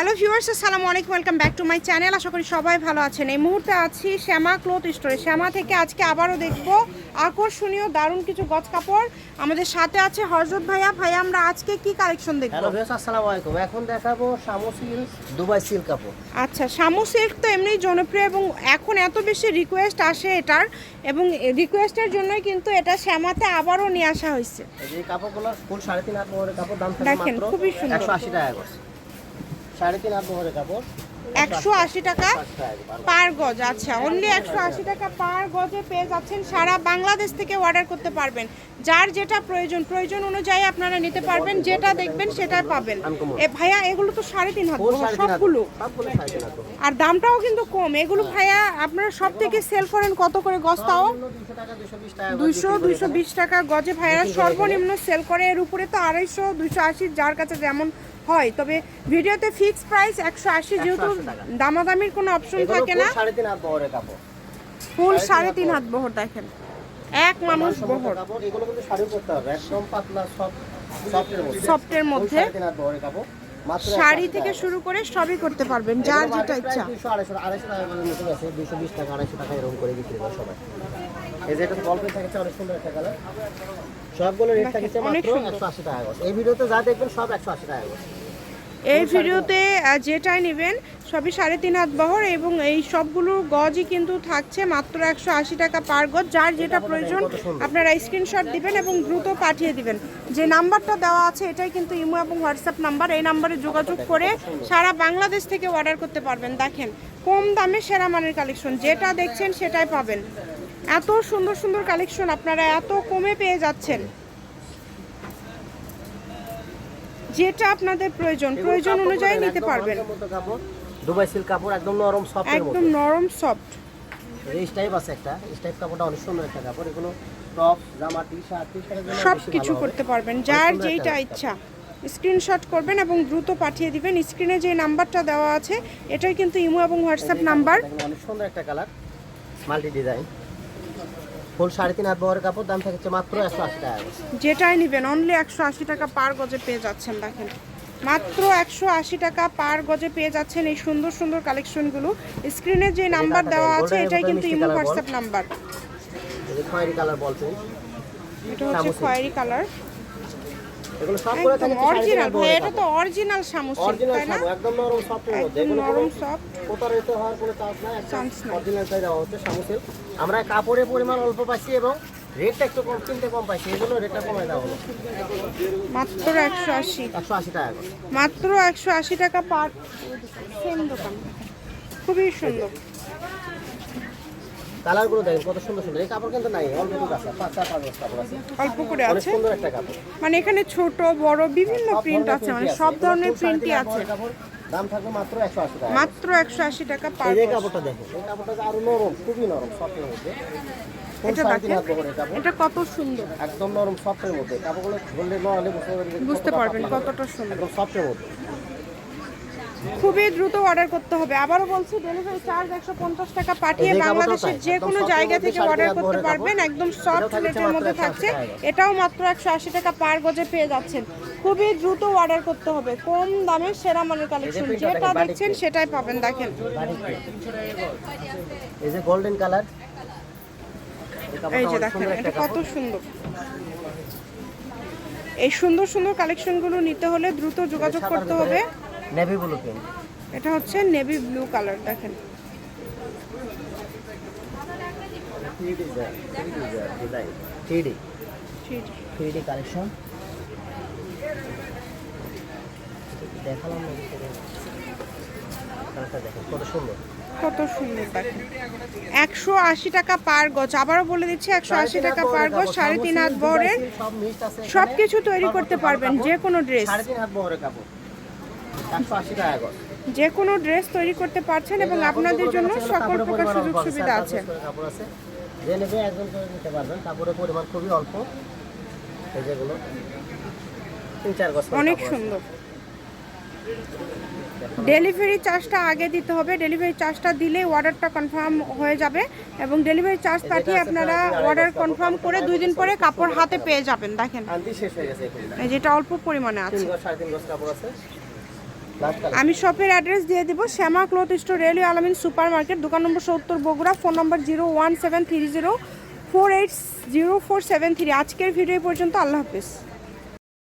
Hello viewers আসসালামু আলাইকুম welcome back to my channel. আশা করি সবাই ভালো আছেন। এই মুহূর্তে আছি শ্যামা ক্লথ স্টোরে। শ্যামা থেকে আজকে আবারও দেখব আকর্ষণীয় দারুণ কিছু গজ কাপড়। আমাদের সাথে আছে হরজত ভাইয়া। ভাইয়া আমরা আজকে কি কালেকশন দেখব? হ্যালো ভিউয়ার্স আসসালামু আলাইকুম। এখন দেখাবো শামু সিল্ক দুবাই সিল্ক কাপড়। আচ্ছা শামু সিল্ক তো এমনিই জনপ্রিয় এবং এখন এত বেশি রিকোয়েস্ট আসে এটার। এবং রিকোয়েস্টের জন্যই কিন্তু এটা শ্যামাতে আবারও নিয়ে আসা হয়েছে। এই কাপড়গুলো ফুল সাড়ে তিন হাত কাপড় দাম দেখেন, খুবই সুন্দর। একশো আশি টাকা সাড়ে তিন হাত ভরে কাপড় একশো আশি টাকা 180 টাকা করে। পার গজ আচ্ছা অনলি একশো আশি টাকা পার গজে পেয়ে যাচ্ছেন সারা বাংলাদেশ থেকে অর্ডার করতে পারবেন। যার যেটা প্রয়োজন প্রয়োজন অনুযায়ী আপনারা নিতে পারবেন যেটা দেখবেন সেটাই পাবেন। এ ভাইয়া এগুলো তো সাড়ে তিন হাত সবগুলো। আর দামটাও কিন্তু কম। এগুলো ভাইয়া আপনারা সব থেকে সেল করেন কত করে গজটাও সর্বনিম্ন 200 টাকা 220 টাকা করে দুইশো দুইশো বিশ টাকা গজে ভাইয়ারা সর্বনিম্ন সেল করে। এর উপরে তো আড়াইশো দুইশো আশি যার কাছে যেমন হয়। তবে ভিডিওতে ফিক্সড প্রাইস একশো আশি যেহেতু 180 টাকা। দামাদামির কোনো অপশন থাকে না। সাড়ে তিন হাত বহরের কাপড়। ফুল সাড়ে তিন হাত বহর। দেখেন। এক মানুষ বহর। এগুলো কিন্তু শাড়ি করতে হবে একদম পাতলা সফট সফটের মধ্যে। সফটের ফুল মধ্যে। সাড়ে তিন হাত বহরের কাপড় শাড়ি থেকে। শুরু করে সবই করতে পারবেন যার যেটা ইচ্ছা। price 200, 250, 250 টাকা করে নিতে গেছে, 220 টাকা, 250 টাকা এরকম করে বিক্রি করে সবাই। এই যে এটা তো গল্পের থাকছে অনেক সুন্দর একটা কালার সবগুলো রেট থাকছে অনেক মাত্র সুন্দর। 180 টাকা করে। এই ভিডিওতে যা দেখবেন সব 180 টাকা এই ভিডিওতে যেটাই নেবেন সবই সাড়ে তিন হাত বহর এবং এই সবগুলো গজই কিন্তু থাকছে মাত্র একশো আশি টাকা পার গজ। যার যেটা প্রয়োজন আপনারা স্ক্রিনশট দিবেন এবং দ্রুত পাঠিয়ে দিবেন। যে নাম্বারটা দেওয়া আছে এটাই কিন্তু ইমো এবং হোয়াটসঅ্যাপ নাম্বার। এই নাম্বারে যোগাযোগ করে সারা বাংলাদেশ থেকে অর্ডার করতে পারবেন। দেখেন কম দামে সেরা মানের কালেকশন যেটা দেখছেন সেটাই পাবেন। এত সুন্দর সুন্দর কালেকশন আপনারা এত কমে পেয়ে যাচ্ছেন। যেটা আপনাদের প্রয়োজন প্রয়োজন অনুযায়ী নিতে পারবেন। দুবাই সিল্ক কাপড় একদম নরম সফট একদম নরম সফট এই টাইপ আছে একটা স্টাইপ কাপড়টা অনেক সুন্দর একটা কাপড়। এগুলো টপ জামা টি শার্ট টি সব কিছু করতে পারবেন যার একটা ইচ্ছা। স্ক্রিনশট করবেন এবং দ্রুত পাঠিয়ে দিবেন। স্ক্রিনে যে নাম্বারটা দেওয়া আছে এটাই কিন্তু ইমো এবং হোয়াটসঅ্যাপ নাম্বার। অনেক সুন্দর একটা কালার মাল্টি ডিজাইন ফুল সাড়ে তিন হাত বহরের কাপড় দাম থাকছে মাত্র একশো আশি টাকা। যেটাই নেবেন অনলি একশো আশি টাকা পার গজে পেয়ে যাচ্ছেন দেখেন। মাত্র একশো আশি টাকা পার গজে পেয়ে যাচ্ছেন এই সুন্দর সুন্দর কালেকশনগুলো। স্ক্রিনে যে নাম্বার দেওয়া আছে এটাই কিন্তু ইমো হোয়াটসঅ্যাপ নাম্বার। এটা হচ্ছে খয়েরি কালার। এগুলো সবগুলো একদম থাকে অরিজিনাল ভাই এটা তো অরিজিনাল শামুক তাই না? একদম নরম সফটের মধ্যে একদম এগুলো নরম সফট প্রতারিত হওয়ার কোনো চান্স নাই একদম Chance নাই। অরিজিনাল চাই দেওয়া হচ্ছে শামু আমরা কাপড়ের পরিমাণ অল্প পাইছি এবং রেটটা একটু কম কিনতে কম পাইছি এই জন্য রেটটা কমাই দেওয়া হলো। মাত্র একশো আশি। একশো আশি টাকা মাত্র একশো আশি টাকা পার সেম দোকান। খুবই সুন্দর। কালারগুলো দেখেন কত সুন্দর সুন্দর। এই কাপড় কিন্তু নাই অল্প আছে পাঁচ চার পাঁচ কাপড় আছে। অল্প করে আছে? সুন্দর একটা কাপড়। মানে এখানে ছোট বড় বিভিন্ন প্রিন্ট আছে মানে সব ধরনের প্রিন্টই আছে। দাম থাকবে মাত্র একশো আশি টাকা মাত্র একশো আশি টাকা পার এই কাপড়টা দেখো এই কাপড়টা আরও নরম খুবই নরম মধ্যে। এটা দেখেন এটা কত সুন্দর। একদম নরম সফটের মধ্যে। কাপড়গুলো ধরলে বুঝতে পারবেন কতটা সুন্দর। একদম সফটের মধ্যে। খুবই দ্রুত অর্ডার করতে হবে। আবারও বলছি ডেলিভারি চার্জ একশো পঞ্চাশ টাকা পাঠিয়ে বাংলাদেশের যে কোনো জায়গা থেকে অর্ডার করতে পারবেন। একদম সফট রেটের মধ্যে থাকছে। এটাও মাত্র একশো আশি টাকা পার গজে পেয়ে যাচ্ছেন। খুবই দ্রুত অর্ডার করতে হবে। কম দামে সেরা মানের কালেকশন যেটা দেখছেন সেটাই পাবেন দেখেন। এই যে গোল্ডেন কালার এই যে দেখেন এটা কত সুন্দর। এই সুন্দর সুন্দর কালেকশনগুলো নিতে হলে দ্রুত যোগাযোগ করতে হবে। নেভি ব্লু এটা হচ্ছে নেভি ব্লু কালার দেখেন। কালেকশন দেখালাম দেখেন কত সুন্দর। কত সুন্দর দেখেন একশো আশি টাকা পার গজ আবারও বলে দিচ্ছি একশো আশি টাকা পার গজ সাড়ে তিন হাত বহরের সব কিছু তৈরি করতে পারবেন যে কোনো ড্রেস। যে কোনো ড্রেস তৈরি করতে পারছেন এবং আপনাদের জন্য সকল প্রকার সুযোগ সুবিধা আছে। যে নেবে একজন করে নিতে পারবেন কাপড়ের পরিমাণ খুবই অল্প। এই যেগুলো তিন চার গজ অনেক সুন্দর। ডেলিভারি চার্জটা আগে দিতে হবে। ডেলিভারি চার্জটা দিলে অর্ডারটা কনফার্ম হয়ে যাবে এবং ডেলিভারি চার্জ পাঠিয়ে আপনারা অর্ডার কনফার্ম করে দুই দিন পরে কাপড় হাতে পেয়ে যাবেন দেখেন। যেটা অল্প পরিমাণে আছে। আমি শপের অ্যাড্রেস দিয়ে দিব Shyama cloth store railway Alamin super market দোকান নম্বর সত্তর Bogura phone number zero one seven three zero four eight zero four seven three আজকের ভিডিও পর্যন্ত আল্লাহ হাফিজ।